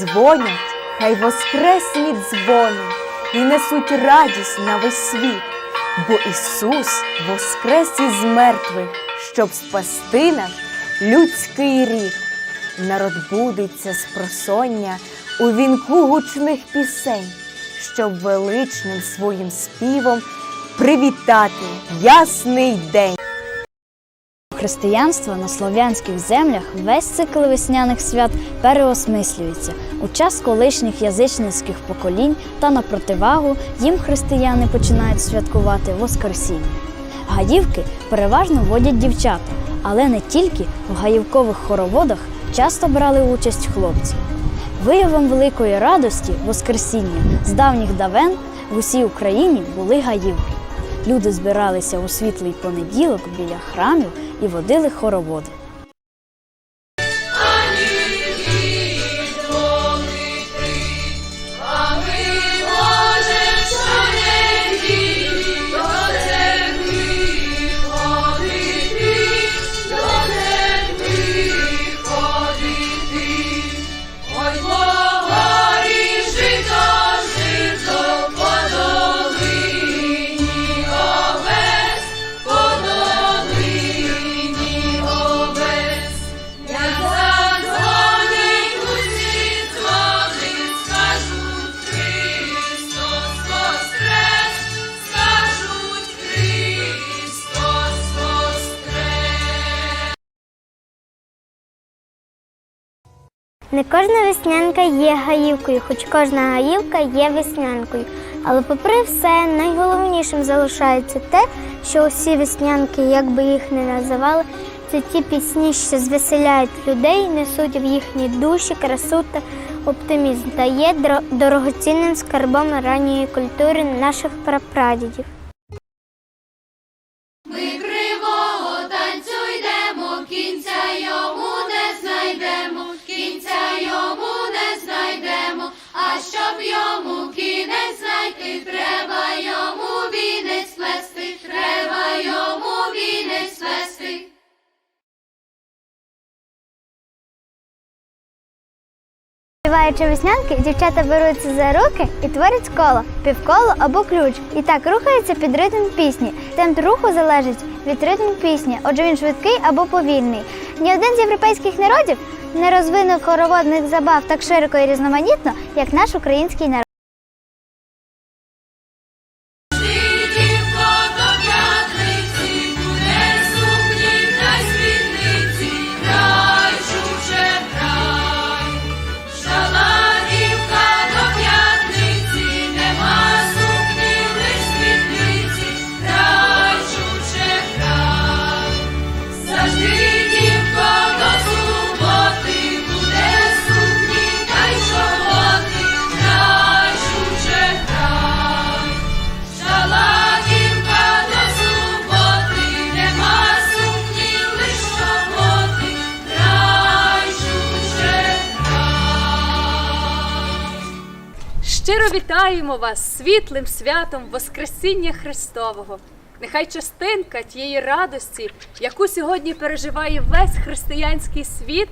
дзвонять, хай воскресні дзвони і несуть радість на весь світ, бо Ісус воскрес із мертвих, щоб спасти наш людський рід. Народ будеться з просоння у вінку гучних пісень, щоб величним своїм співом привітати ясний день. Християнство на слов'янських землях весь цикл весняних свят переосмислюється у час колишніх язичницьких поколінь та на противагу їм християни починають святкувати Воскресіння. Гаївки переважно водять дівчата, але не тільки в гаївкових хороводах часто брали участь хлопці. Виявом великої радості Воскресіння з давніх давен в усій Україні були гаївки. Люди збиралися у світлий понеділок біля храмів і водили хороводи. Не кожна веснянка є гаївкою, хоч кожна гаївка є веснянкою. Але попри все, найголовнішим залишається те, що усі веснянки, як би їх не називали, це ті пісні, що звеселяють людей, несуть в їхні душі красу та оптимізм та є дорогоцінним скарбом ранньої культури наших прапрадідів. Треба йому вінець плести, треба йому вінець плести. Співаючи веснянки, дівчата беруться за руки і творять коло, півколо або ключ. І так рухаються під ритм пісні. Темп руху залежить від ритму пісні, отже він швидкий або повільний. Ні один з європейських народів не розвинув хороводних забав так широко і різноманітно, як наш український народ. Щиро вітаємо вас світлим святом Воскресіння Христового. Нехай частинка тієї радості, яку сьогодні переживає весь християнський світ,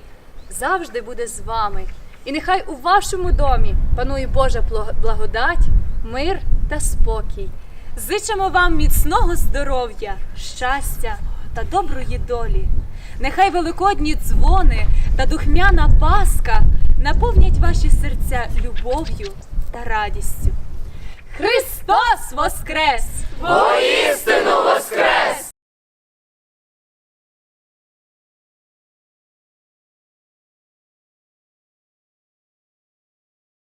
завжди буде з вами. І нехай у вашому домі панує Божа благодать, мир та спокій. Зичимо вам міцного здоров'я, щастя та доброї долі. Нехай великодні дзвони та духмяна паска наповнять ваші серця любов'ю та радістю. Христос Воскрес! Воістину воскрес!